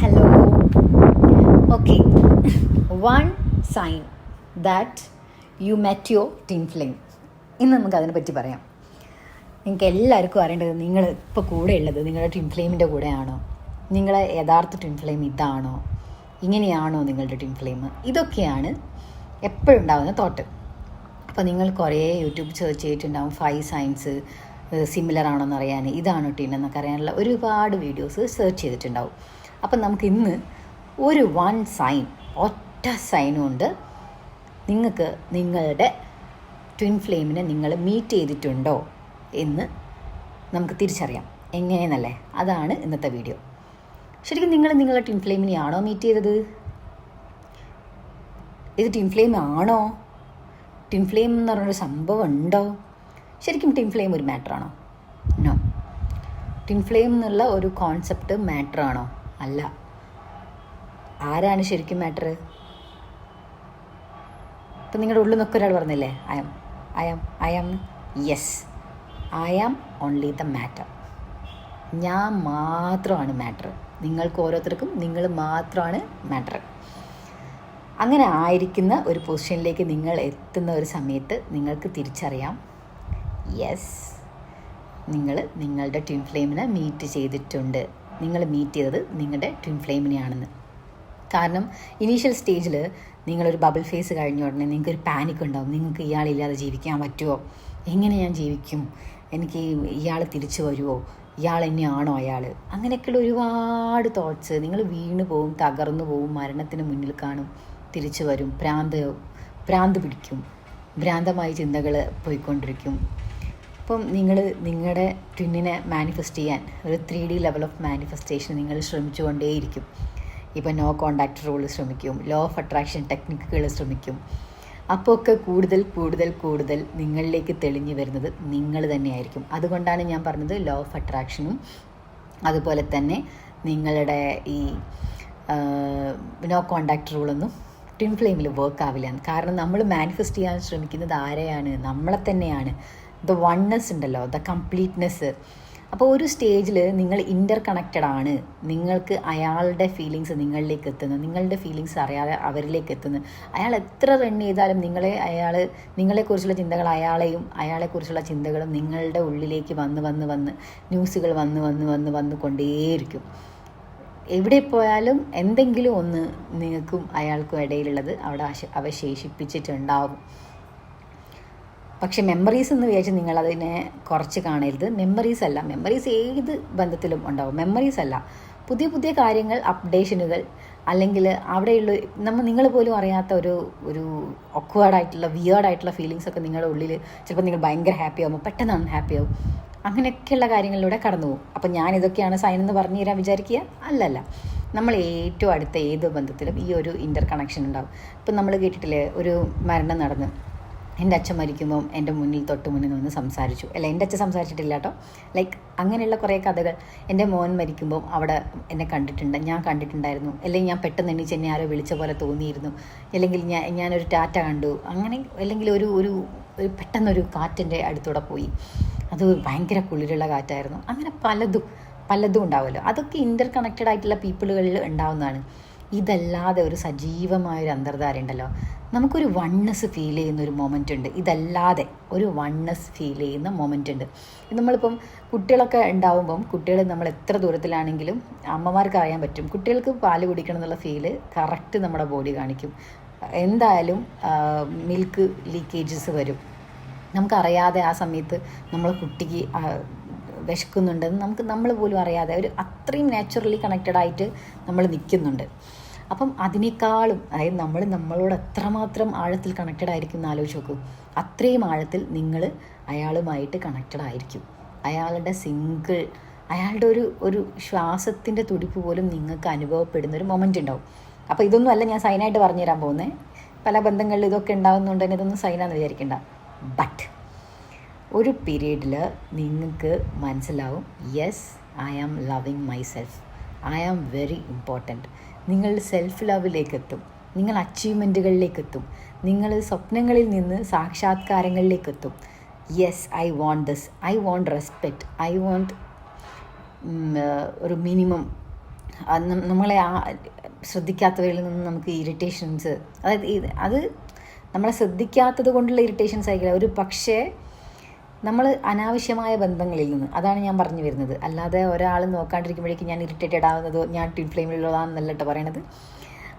Hello. Okay. One sign that you met your twin flame. ഇന്ന് നമുക്ക് അതിനെ പറ്റി പറയാം. നിങ്ങൾക്ക് എല്ലാവർക്കും അറിയേണ്ടത് നിങ്ങൾ ഇപ്പോൾ കൂടെ ഉള്ളത് നിങ്ങളുടെ ടീം ഫ്ലെയിമിന്റെ കൂടെയാണോ? നിങ്ങളെ യഥാർത്ഥ ടീം ഫ്ലെയിം ഇതാണോ? ഇങ്ങനെയാണോ നിങ്ങളുടെ ടീം ഫ്ലെയിം ഇതൊക്കെയാണ് എപ്പോഴും ഉണ്ടാകുന്ന തോട്ട് അപ്പോൾ നിങ്ങൾ കുറേ യൂട്യൂബ് സെർച്ച് ചെയ്തിട്ടുണ്ടാവും ഫൈവ് സയൻസ് സിമിലർ ആണോ എന്ന് അറിയാൻ ഇതാണോ ടീം എന്നൊക്കെ അറിയാനുള്ള ഒരുപാട് വീഡിയോസ് സെർച്ച് ചെയ്തിട്ടുണ്ടാവും. അപ്പം നമുക്ക് ഇന്ന് ഒരു വൺ സൈൻ ഒറ്റ സൈനും കൊണ്ട് നിങ്ങൾക്ക് നിങ്ങളുടെ ട്വിൻ ഫ്ലെയിമിനെ നിങ്ങൾ മീറ്റ് ചെയ്തിട്ടുണ്ടോ എന്ന് നമുക്ക് തിരിച്ചറിയാം. എങ്ങനെയെന്നല്ലേ? അതാണ് ഇന്നത്തെ വീഡിയോ ശരിക്കും നിങ്ങൾ നിങ്ങളുടെ ട്വിൻ ഫ്ലെയിമിനെയാണോ മീറ്റ് ചെയ്തത്? ഇത് ട്വിൻ ഫ്ലെയിം ആണോ? ട്വിൻ ഫ്ലെയിം എന്ന് പറഞ്ഞൊരു സംഭവം ഉണ്ടോ? ശരിക്കും ട്വിൻ ഫ്ലെയിം ഒരു മാറ്ററാണോ നോ ട്വിൻ ഫ്ലെയിം എന്നുള്ള ഒരു കോൺസെപ്റ്റ് മാറ്ററാണോ അല്ല. ആരാണ് ശരിക്കും മാറ്റർ ഇപ്പം നിങ്ങളുടെ ഉള്ളിൽ നിന്നൊക്കെ ഒരാൾ പറഞ്ഞില്ലേ I'm I'm I'm yes I am only the matter ഞാൻ മാത്രമാണ് മാറ്റർ നിങ്ങൾക്ക് ഓരോരുത്തർക്കും നിങ്ങൾ മാത്രമാണ് മാറ്റർ അങ്ങനെ ആയിരിക്കുന്ന ഒരു പൊസിഷനിലേക്ക് നിങ്ങൾ എത്തുന്ന ഒരു സമയത്ത് നിങ്ങൾക്ക് തിരിച്ചറിയാം. യെസ് നിങ്ങൾ നിങ്ങളുടെ ട്വിൻ ഫ്ലെയിമിനെ മീറ്റ് ചെയ്തിട്ടുണ്ട്. നിങ്ങൾ മീറ്റ് ചെയ്തത് നിങ്ങളുടെ ട്വിൻ ഫ്ലെയിമിനെയാണെന്ന് കാരണം ഇനീഷ്യൽ സ്റ്റേജിൽ നിങ്ങളൊരു ബബിൾ ഫേസ് കഴിഞ്ഞ ഉടനെ നിങ്ങൾക്കൊരു പാനിക് ഉണ്ടാവും. നിങ്ങൾക്ക് ഇയാളില്ലാതെ ജീവിക്കാൻ പറ്റുമോ എങ്ങനെ ഞാൻ ജീവിക്കും? എനിക്ക് ഇയാൾ തിരിച്ചു വരുമോ ഇയാൾ എന്നെയാണോ അയാൾ അങ്ങനെയൊക്കെയുള്ള ഒരുപാട് തോട്ട്സ് നിങ്ങൾ വീണ് പോവും തകർന്നു പോവും മരണത്തിന് മുന്നിൽ കാണും തിരിച്ചു വരും ഭ്രാന്ത് ഭ്രാന്ത് പിടിക്കും ഭ്രാന്തമായ ചിന്തകൾ പോയിക്കൊണ്ടിരിക്കും. അപ്പം നിങ്ങൾ നിങ്ങളുടെ ട്വിന്നിനെ മാനിഫെസ്റ്റ് ചെയ്യാൻ ഒരു three D level of manifestation നിങ്ങൾ ശ്രമിച്ചുകൊണ്ടേയിരിക്കും. ഇപ്പം നോ കോണ്ടാക്ട് റൂൾ ശ്രമിക്കും ലോ ഓഫ് അട്രാക്ഷൻ ടെക്നിക്കുകൾ ശ്രമിക്കും. അപ്പോൾ ഒക്കെ കൂടുതൽ കൂടുതൽ കൂടുതൽ നിങ്ങളിലേക്ക് തെളിഞ്ഞു വരുന്നത് നിങ്ങൾ തന്നെയായിരിക്കും. അതുകൊണ്ടാണ് ഞാൻ പറഞ്ഞത് ലോ ഓഫ് അട്രാക്ഷനും അതുപോലെ തന്നെ നിങ്ങളുടെ ഈ നോ കോണ്ടാക്ട് റൂളൊന്നും ട്വിൻ ഫ്ലെയിമിൽ വർക്ക് ആവില്ല. കാരണം നമ്മൾ മാനിഫെസ്റ്റ് ചെയ്യാൻ ശ്രമിക്കുന്നത് ആരെയാണ്? നമ്മളെ തന്നെയാണ്. ദ വൺനെസ് ഉണ്ടല്ലോ ദ കംപ്ലീറ്റ്നെസ് അപ്പോൾ ഒരു സ്റ്റേജിൽ നിങ്ങൾ ഇന്റർ കണക്റ്റഡ് ആണ്. നിങ്ങൾക്ക് അയാളുടെ ഫീലിങ്സ് നിങ്ങളിലേക്ക് എത്തുന്നു നിങ്ങളുടെ ഫീലിങ്സ് അറിയാതെ അവരിലേക്ക് എത്തുന്നു അയാൾ എത്ര റൺ ചെയ്താലും നിങ്ങളെ അയാൾ നിങ്ങളെക്കുറിച്ചുള്ള ചിന്തകൾ അയാളെയും അയാളെക്കുറിച്ചുള്ള ചിന്തകളും നിങ്ങളുടെ ഉള്ളിലേക്ക് വന്ന് വന്ന് വന്ന് ന്യൂസുകൾ വന്ന് വന്ന് വന്ന് വന്ന് കൊണ്ടേയിരിക്കും. എവിടെ പോയാലും എന്തെങ്കിലും ഒന്ന് നിങ്ങൾക്കും അയാൾക്കും ഇടയിലുള്ളത് അവിടെ അവശേഷിപ്പിച്ചിട്ടുണ്ടാവും. പക്ഷെ മെമ്മറീസ് എന്ന് വിചാരിച്ച് നിങ്ങൾ അതിനെ കുറച്ച് കാണരുത്. മെമ്മറീസ് അല്ല. മെമ്മറീസ് ഏത് ബന്ധത്തിലും ഉണ്ടാവും. മെമ്മറീസ് അല്ല. പുതിയ പുതിയ കാര്യങ്ങൾ അപ്ഡേഷനുകൾ അല്ലെങ്കിൽ അവിടെയുള്ള നമ്മൾ നിങ്ങൾ പോലും അറിയാത്ത ഒരു ഒരു ഒക്വേർഡായിട്ടുള്ള വിയേർഡായിട്ടുള്ള ഫീലിങ്സ് ഒക്കെ നിങ്ങളുടെ ഉള്ളിൽ ചിലപ്പോൾ നിങ്ങൾ ഭയങ്കര ഹാപ്പി ആകുമ്പോൾ പെട്ടെന്ന് ഹാപ്പി ആവും. അങ്ങനെയൊക്കെയുള്ള കാര്യങ്ങളിലൂടെ കടന്നു പോകും. അപ്പം ഞാൻ ഇതൊക്കെയാണ് സൈൻ എന്ന് പറഞ്ഞു തരാൻ വിചാരിക്കുക? അല്ലല്ല. നമ്മൾ ഏറ്റവും അടുത്ത ഏത് ബന്ധത്തിലും ഈ ഒരു ഇന്റർ കണക്ഷൻ ഉണ്ടാവും. ഇപ്പം നമ്മൾ കേട്ടിട്ടില്ലേ? ഒരു മരണം നടന്ന്. എന്റെ അച്ഛൻ മരിക്കുമ്പോൾ എന്റെ മുന്നിൽ തൊട്ട് മുന്നിൽ നിന്ന് സംസാരിച്ചു. അല്ല എന്റെ അച്ഛൻ സംസാരിച്ചിട്ടില്ല കേട്ടോ. ലൈക്ക് അങ്ങനെയുള്ള കുറേ കഥകൾ എന്റെ മോൻ മരിക്കുമ്പം അവിടെ എന്നെ കണ്ടിട്ടുണ്ട് ഞാൻ കണ്ടിട്ടുണ്ടായിരുന്നു. അല്ലെങ്കിൽ ഞാൻ പെട്ടെന്ന് എണീച്ച് എന്നെ ആരോ വിളിച്ച പോലെ തോന്നിയിരുന്നു. അല്ലെങ്കിൽ ഞാൻ ഞാനൊരു ടാറ്റ കണ്ടു. അങ്ങനെ അല്ലെങ്കിൽ ഒരു ഒരു ഒരു പെട്ടെന്നൊരു കാറ്റിന്റെ അടുത്തൂടെ പോയി. അത് ഭയങ്കര കുളിരുള്ള കാറ്റായിരുന്നു. അങ്ങനെ പലതും പലതും ഉണ്ടാവുമല്ലോ. അതൊക്കെ ഇന്റർ കണക്റ്റഡ് ആയിട്ടുള്ള പീപ്പിളുകളിൽ ഉണ്ടാവുന്നതാണ്. ഇതല്ലാതെ ഒരു സജീവമായൊരു അന്തർധാര ഉണ്ടല്ലോ. നമുക്കൊരു വണ്ണസ് ഫീൽ ചെയ്യുന്ന ഒരു മൊമെന്റ് ഉണ്ട്. ഇതല്ലാതെ ഒരു വണ്ണസ് ഫീൽ ചെയ്യുന്ന മൊമെന്റ് ഉണ്ട്. നമ്മളിപ്പം കുട്ടികളൊക്കെ ഉണ്ടാവുമ്പം കുട്ടികൾ നമ്മൾ എത്ര ദൂരത്തിലാണെങ്കിലും അമ്മമാർക്ക് അറിയാൻ പറ്റും. കുട്ടികൾക്ക് പാൽ കുടിക്കണം എന്നുള്ള ഫീൽ കറക്റ്റ് നമ്മുടെ ബോഡി കാണിക്കും. എന്തായാലും മിൽക്ക് ലീക്കേജസ് വരും. നമുക്കറിയാതെ ആ സമയത്ത് നമ്മൾ കുട്ടിക്ക് വിശക്കുന്നുണ്ടെന്ന് നമുക്ക് നമ്മൾ പോലും അറിയാതെ ഒരു അത്രയും നാച്ചുറലി കണക്റ്റഡ് ആയിട്ട് നമ്മൾ നിൽക്കുന്നുണ്ട്. അപ്പം അതിനേക്കാളും അതായത് നമ്മൾ നമ്മളോട് എത്രമാത്രം ആഴത്തിൽ കണക്റ്റഡ് ആയിരിക്കും എന്ന് ആലോചിച്ച് നോക്കൂ. അത്രയും ആഴത്തിൽ നിങ്ങൾ അയാളുമായിട്ട് കണക്റ്റഡ് ആയിരിക്കും. അയാളുടെ സിംഗിൾ അയാളുടെ ഒരു ഒരു ശ്വാസത്തിന്റെ തുടിപ്പ് പോലും നിങ്ങൾക്ക് അനുഭവപ്പെടുന്ന ഒരു മൊമെന്റ് ഉണ്ടാവും. അപ്പോൾ ഇതൊന്നും അല്ല ഞാൻ സൈനായിട്ട് പറഞ്ഞുതരാൻ പോകുന്നത് പല ബന്ധങ്ങളിൽ ഇതൊക്കെ ഉണ്ടാകുന്നുണ്ടെങ്കിൽ തന്നെ ഇതൊന്നും സൈനാന്ന് വിചാരിക്കേണ്ട. ബട്ട് ഒരു പീരീഡിൽ നിങ്ങൾക്ക് മനസ്സിലാവും yes I am loving myself I am very important നിങ്ങൾ സെൽഫ് ലവിലേക്ക് എത്തും നിങ്ങൾ അച്ചീവ്മെന്റുകളിലേക്ക് എത്തും നിങ്ങൾ സ്വപ്നങ്ങളിൽ നിന്ന് സാക്ഷാത്കാരങ്ങളിലേക്ക് എത്തും yes I want this I want respect I want ഒരു മിനിമം നമ്മളെ ആ ശ്രദ്ധിക്കാത്തവരിൽ നിന്ന് നമുക്ക് ഇറിറ്റേഷൻസ് അതായത് അത് നമ്മളെ ശ്രദ്ധിക്കാത്തത് കൊണ്ടുള്ള ഇറിറ്റേഷൻസ് ആയിരിക്കില്ല ഒരു പക്ഷേ നമ്മൾ അനാവശ്യമായ ബന്ധങ്ങളിൽ നിന്ന് അതാണ് ഞാൻ പറഞ്ഞു വരുന്നത്. അല്ലാതെ ഒരാൾ നോക്കാണ്ടിരിക്കുമ്പോഴേക്കും ഞാൻ ഇറിറ്റേറ്റഡ് ആവുന്നതോ ഞാൻ ട്വിൻ ഫ്ലെയിമിലുള്ളതാണെന്നല്ല കേട്ടോ പറയണത്.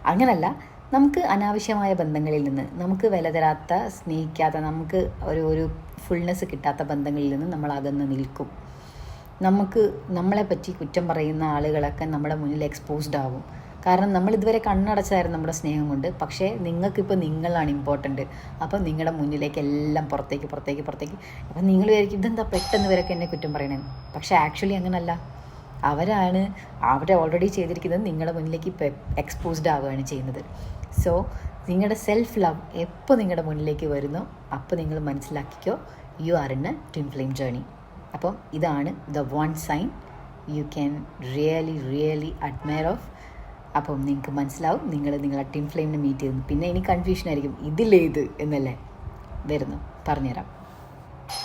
അങ്ങനല്ല. നമുക്ക് അനാവശ്യമായ ബന്ധങ്ങളിൽ നിന്ന് നമുക്ക് വില തരാത്ത സ്നേഹിക്കാത്ത നമുക്ക് ഒരു ഒരു ഫുൾനെസ് കിട്ടാത്ത ബന്ധങ്ങളിൽ നിന്ന് നമ്മൾ അകന്ന് നിൽക്കും. നമുക്ക് നമ്മളെ പറ്റി കുറ്റം പറയുന്ന ആളുകളൊക്കെ നമ്മുടെ മുന്നിൽ എക്സ്പോസ്ഡ് ആവും. കാരണം നമ്മൾ ഇതുവരെ കണ്ണടച്ചായിരുന്നു നമ്മുടെ സ്നേഹം കൊണ്ട്. പക്ഷേ നിങ്ങൾക്കിപ്പോൾ നിങ്ങളാണ് ഇമ്പോർട്ടന്റ് അപ്പോൾ നിങ്ങളുടെ മുന്നിലേക്ക് എല്ലാം പുറത്തേക്ക് പുറത്തേക്ക് പുറത്തേക്ക്. അപ്പം നിങ്ങൾ വിചാരിക്കും ഇതെന്താ പെട്ടെന്ന് വരെയൊക്കെ എന്നെ കുറ്റം പറയണേ? പക്ഷേ ആക്ച്വലി അങ്ങനല്ല. അവരാണ് അവരെ ഓൾറെഡി ചെയ്തിരിക്കുന്നത് നിങ്ങളുടെ മുന്നിലേക്ക് ഇപ്പോൾ എക്സ്പോസ്ഡ് ആവുകയാണ് ചെയ്യുന്നത്. സോ നിങ്ങളുടെ സെൽഫ് ലവ് എപ്പോൾ നിങ്ങളുടെ മുന്നിലേക്ക് വരുന്നോ അപ്പോൾ നിങ്ങൾ മനസ്സിലാക്കിക്കോ you are in a twin flame journey അപ്പോൾ ഇതാണ് the one sign you can really really admire of അപ്പം നിങ്ങൾക്ക് മനസ്സിലാവും നിങ്ങൾ നിങ്ങളുടെ ടീം ഫ്ലെയിമിനെ മീറ്റ് ചെയ്യുന്നു. പിന്നെ ഇനി കൺഫ്യൂഷൻ ആയിരിക്കും ഇതിലേത് എന്നല്ലേ വരുന്നു. പറഞ്ഞുതരാം.